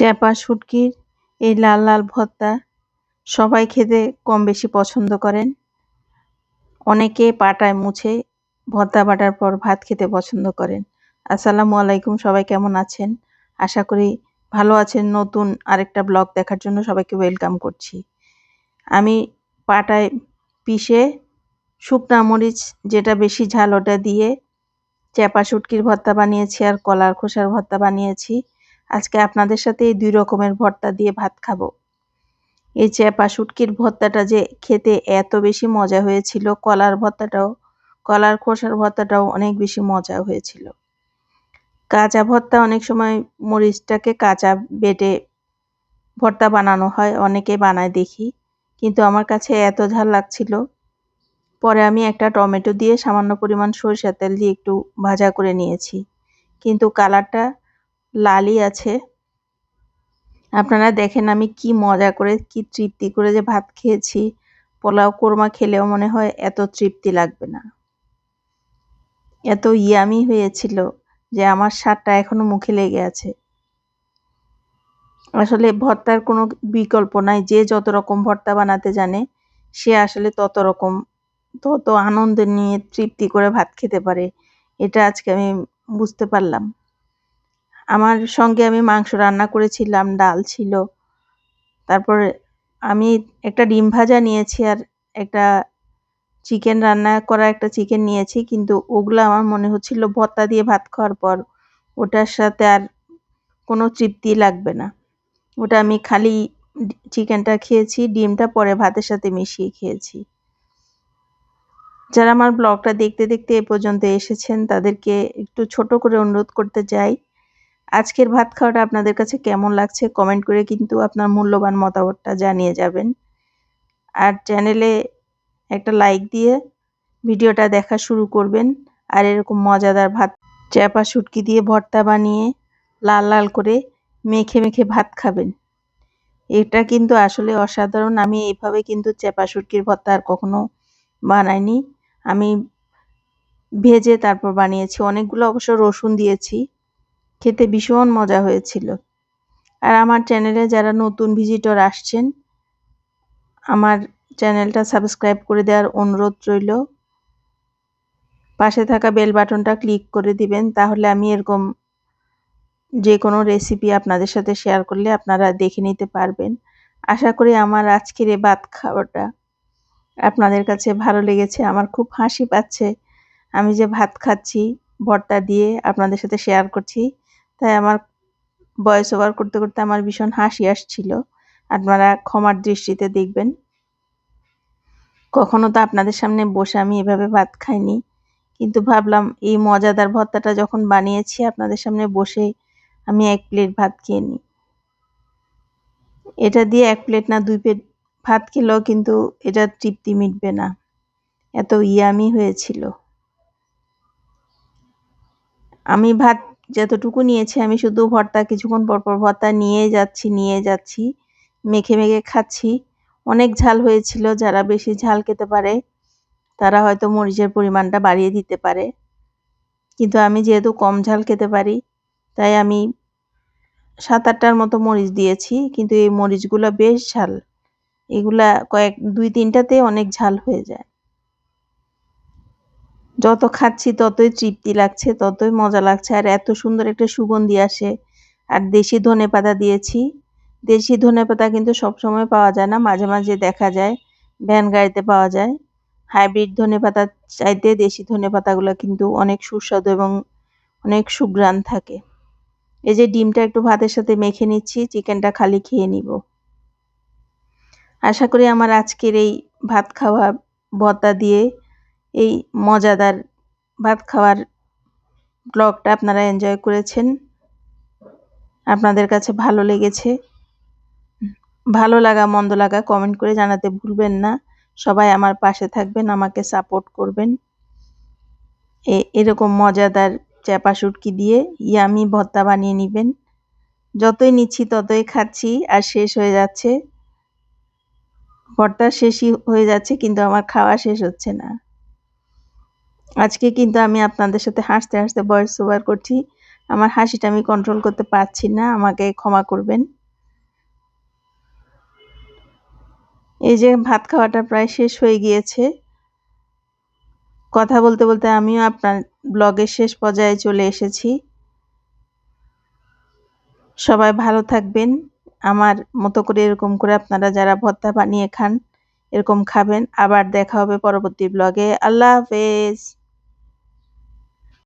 চ্যাপা শুটকির এই লাল লাল ভর্তা সবাই খেতে কম বেশি পছন্দ করেন। অনেকে পাটায় মুছে ভর্তা বাটার পর ভাত খেতে পছন্দ করেন। আসসালামু আলাইকুম, সবাই কেমন আছেন? আশা করি ভালো আছেন। নতুন আরেকটা ব্লগ দেখার জন্য সবাইকে ওয়েলকাম করছি। আমি পাটায় পিষে শুকনা মরিচ, যেটা বেশি ঝাল ওটা দিয়ে চ্যাপা শুটকির ভর্তা বানিয়েছি আর কলার খোসার ভর্তা বানিয়েছি। আজকে আপনাদের সাথে এই দুই রকমের ভর্তা দিয়ে ভাত খাব। এই চ্যাপা শুটকির ভর্তাটা যে খেতে এত বেশি মজা হয়েছিল, কলার ভর্তাটাও, কলার খোসার ভর্তাটাও অনেক বেশি মজা হয়েছিল। কাঁচা ভর্তা অনেক সময় মরিচটাকে কাঁচা বেটে ভর্তা বানানো হয়, অনেকে বানায় দেখি, কিন্তু আমার কাছে এত ঝাল লাগছিল। পরে আমি একটা টমেটো দিয়ে সামান্য পরিমাণ সরিষার তেল দিয়ে একটু ভাজা করে নিয়েছি, কিন্তু কালারটা লালই আছে। আপনারা দেখেন আমি কি মজা করে, কি তৃপ্তি করে যে ভাত খেয়েছি। পোলাও কোরমা খেলেও মনে হয় এত তৃপ্তি লাগবে না। এত ইয়ামি হয়েছিল যে আমার স্বাদটা এখনও মুখে লেগে আছে। আসলে ভর্তার কোনো বিকল্প নাই, যে যত রকম ভর্তা বানাতে জানে, সে আসলে তত রকম, তত আনন্দ নিয়ে তৃপ্তি করে ভাত খেতে পারে। এটা আজকে আমি বুঝতে পারলাম। আমার সঙ্গে আমি মাংস রান্না করেছিলাম, ডাল ছিল। তারপরে আমি একটা ডিম ভাজা নিয়েছি আর একটা চিকেন রান্না করা একটা চিকেন নিয়েছি, কিন্তু ওগুলো আমার মনে হচ্ছিল ভর্তা দিয়ে ভাত খাওয়ার পর ওটার সাথে আর কোনো তৃপ্তি লাগবে না। ওটা আমি খালি চিকেনটা খেয়েছি, ডিমটা পরে ভাতের সাথে মিশিয়ে খেয়েছি। যারা আমার ব্লগটা দেখতে দেখতে এ পর্যন্ত এসেছেন, তাদেরকে একটু ছোট করে অনুরোধ করতে চাই আজকের ভাত খাওয়াটা আপনাদের কাছে কেমন লাগছে কমেন্ট করে কিন্তু আপনার মূল্যবান মতামতটা জানিয়ে যাবেন। আর চ্যানেলে একটা লাইক দিয়ে ভিডিওটা দেখা শুরু করবেন। আর এরকম মজাদার ভাত, চ্যাপা শুটকি দিয়ে ভর্তা বানিয়ে লাল লাল করে মেখে মেখে ভাত খাবেন। এটা কিন্তু আসলে অসাধারণ। আমি এইভাবে কিন্তু চ্যাপা শুটকির ভর্তা আর কখনো বানাইনি। আমি ভেজে তারপর বানিয়েছি। অনেকগুলো অবশ্য রসুন দিয়েছি। খেতে ভীষণ মজা হয়েছিল। আর আমার চ্যানেলে যারা নতুন ভিজিটর আসছেন, আমার চ্যানেলটা সাবস্ক্রাইব করে দেওয়ার অনুরোধ রইল। পাশে থাকা বেল বাটনটা ক্লিক করে দিবেন, তাহলে আমি এরকম যে কোনো রেসিপি আপনাদের সাথে শেয়ার করলে আপনারা দেখে নিতে পারবেন। আশা করি আমার আজকের এই ভাত খাওয়াটা আপনাদের কাছে ভালো লেগেছে, আমার খুব হাসি পাচ্ছে। আমি যে ভাত খাচ্ছি, ভর্তা দিয়ে আপনাদের সাথে শেয়ার করছি তাই আমার ভয়েস ওভার করতে করতে আমার ভীষণ হাসি আসছিল। আপনারা ক্ষমার দৃষ্টিতে দেখবেন। কখনো তো আপনাদের সামনে বসে আমি এভাবে ভাত খাইনি, কিন্তু ভাবলাম এই মজাদার ভর্তাটা যখন বানিয়েছি আপনাদের সামনে বসে আমি এক প্লেট ভাত খেয়ে নিই। এটা দিয়ে এক প্লেট না দুই প্লেট ভাত খেলেও কিন্তু এটা তৃপ্তি মিটবে না। এত ইয়ামি হয়েছিল। আমি ভাত যতটুকু নিয়েছি, আমি শুধু ভর্তা, কিছুক্ষণ পরপর ভর্তা নিয়ে যাচ্ছি নিয়ে যাচ্ছি, মেখে মেখে খাচ্ছি। অনেক ঝাল হয়েছিল, যারা বেশি ঝাল খেতে পারে, তারা হয়তো মরিচের পরিমাণটা বাড়িয়ে দিতে পারে। কিন্তু আমি যেহেতু কম ঝাল খেতে পারি, তাই আমি সাত আটটার মতো মরিচ দিয়েছি, কিন্তু এই মরিচগুলো বেশ ঝাল। এগুলা কয়েক দুই তিনটাতে অনেক ঝাল হয়ে যায়। যত খাচ্ছি ততই তৃপ্তি লাগছে, ততই মজা লাগছে। আর এত সুন্দর একটা সুগন্ধি আসে। আর দেশি ধনে পাতা দিয়েছি। দেশি ধনে পাতা কিন্তু সবসময় পাওয়া যায় না, মাঝে মাঝে দেখা যায়, ভ্যান গাড়িতে পাওয়া যায়। হাইব্রিড ধনে পাতা চাইতে দেশি ধনে পাতাগুলো কিন্তু অনেক সুস্বাদু এবং অনেক সুগ্রাণ থাকে। এই যে ডিমটা একটু ভাতের সাথে মেখে নিচ্ছি, চিকেনটা খালি খেয়ে নিব। আশা করি আমার আজকের এই ভাত খাওয়া ভর্তা দিয়ে এই মজাদার ভাত খাওয়ার ব্লগটা আপনারা এনজয় করেছেন। আপনাদের কাছে ভালো লেগেছে, ভালো লাগা, মন্দ লাগা কমেন্ট করে জানাতে ভুলবেন না। সবাই আমার পাশে থাকবেন, আমাকে সাপোর্ট করবেন। এ, এরকম মজাদার চ্যাপা শুটকি দিয়ে ইয়ামি ভর্তা বানিয়ে নেবেন। যতই নিচ্ছি ততই খাচ্ছি, আর শেষ হয়ে যাচ্ছে। ভর্তা শেষই হয়ে যাচ্ছে, কিন্তু আমার খাওয়া শেষ হচ্ছে না। আজকে কিন্তু আমি আপনাদের সাথে হাসতে হাসতে ভয়েস ওভার করছি। আমার হাসিটা আমি কন্ট্রোল করতে পারছি না, আমাকে ক্ষমা করবেন। এই যে ভাত খাওয়াটা প্রায় শেষ হয়ে গিয়েছে। কথা বলতে বলতে আমিও আপনার ব্লগের শেষ পর্যায়ে চলে এসেছি। সবাই ভালো থাকবেন। আমার মতো করে এরকম করে আপনারা যারা ভর্তা বানিয়ে খান, এরকম খাবেন। আবার দেখা হবে পরবর্তী ব্লগে আল্লাহ হাফেজ।